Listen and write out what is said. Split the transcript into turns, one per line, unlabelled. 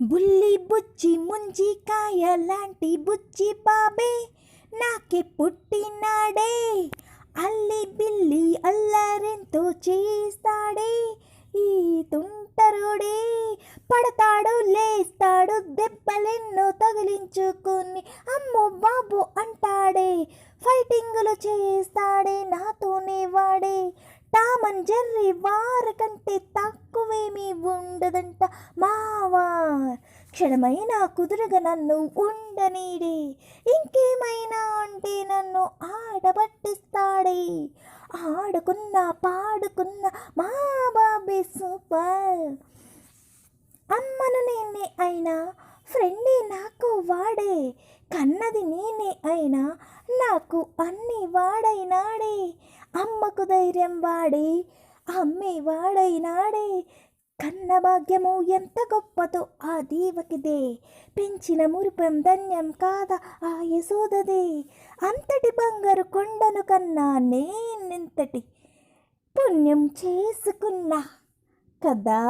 బుల్లి బుచ్చి ముంజి కాయ లాంటి బుచ్చి బాబే నాకే పుట్టినాడే. అల్లి బిల్లి అల్లరెంతో చేస్తాడే ఈ తుంటరుడే. పడతాడు లేస్తాడు దెబ్బలెన్నో తగిలించుకుని అమ్మో బాబు అంటాడే ఫైటింగులు చేస్తాడే నాతోనే వాడే. టామన్ జెర్రీ వారి కంటే తక్కువేమీ ఉండదంట మావా. క్షణమైన కుదురుగా నన్ను ఉండనీడే. ఇంకేమైనా అంటే నన్ను ఆడబట్టిస్తాడే. ఆడుకున్న పాడుకున్న మా బాబే సూపర్ అమ్మను నేనే అయినా ఫ్రెండే నాకు వాడే. కన్నది నేనే అయినా నాకు అన్ని వాడైనాడే. అమ్మకు ధైర్యం వాడే అమ్మే వాడైనాడే. కన్న భాగ్యము ఎంత గొప్పదో ఆ దేవకిదే. పెంచిన మురిపం ధన్యం కాదా ఆ యశోదదే. అంతటి బంగారు కొండను కన్నా నేనెంతటి పుణ్యం చేసుకున్నా కదా?